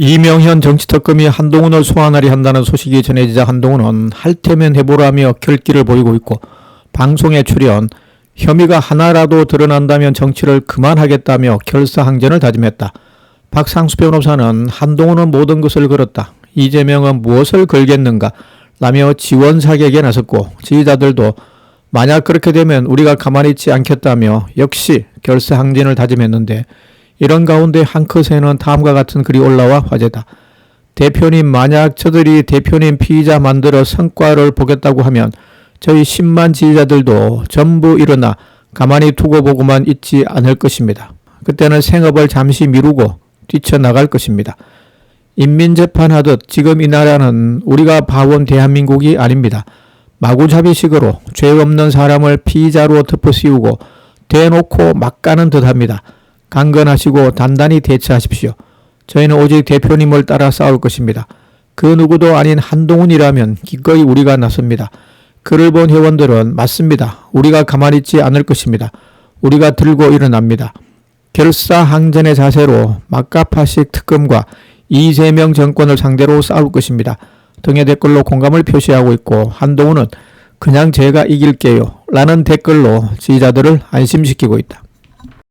이명현 정치특검이 한동훈을 소환하려 한다는 소식이 전해지자 한동훈은 할 테면 해보라며 결기를 보이고 있고 방송에 출연 혐의가 하나라도 드러난다면 정치를 그만하겠다며 결사항전을 다짐했다. 박상수 변호사는 한동훈은 모든 것을 걸었다. 이재명은 무엇을 걸겠는가? 라며 지원 사격에 나섰고 지지자들도 만약 그렇게 되면 우리가 가만히 있지 않겠다며 역시 결사항전을 다짐했는데 이런 가운데 한 컷에는 다음과 같은 글이 올라와 화제다. 대표님 만약 저들이 대표님 피의자 만들어 성과를 보겠다고 하면 저희 10만 지지자들도 전부 일어나 가만히 두고 보고만 있지 않을 것입니다. 그때는 생업을 잠시 미루고 뛰쳐나갈 것입니다. 인민재판하듯 지금 이 나라는 우리가 봐온 대한민국이 아닙니다. 마구잡이식으로 죄 없는 사람을 피의자로 덮어씌우고 대놓고 막 가는 듯합니다. 강건하시고 단단히 대처하십시오. 저희는 오직 대표님을 따라 싸울 것입니다. 그 누구도 아닌 한동훈이라면 기꺼이 우리가 나섭니다. 그를 본 회원들은 맞습니다. 우리가 가만히 있지 않을 것입니다. 우리가 들고 일어납니다. 결사항전의 자세로 막가파식 특검과 이재명 정권을 상대로 싸울 것입니다. 등의 댓글로 공감을 표시하고 있고 한동훈은 그냥 제가 이길게요 라는 댓글로 지지자들을 안심시키고 있다.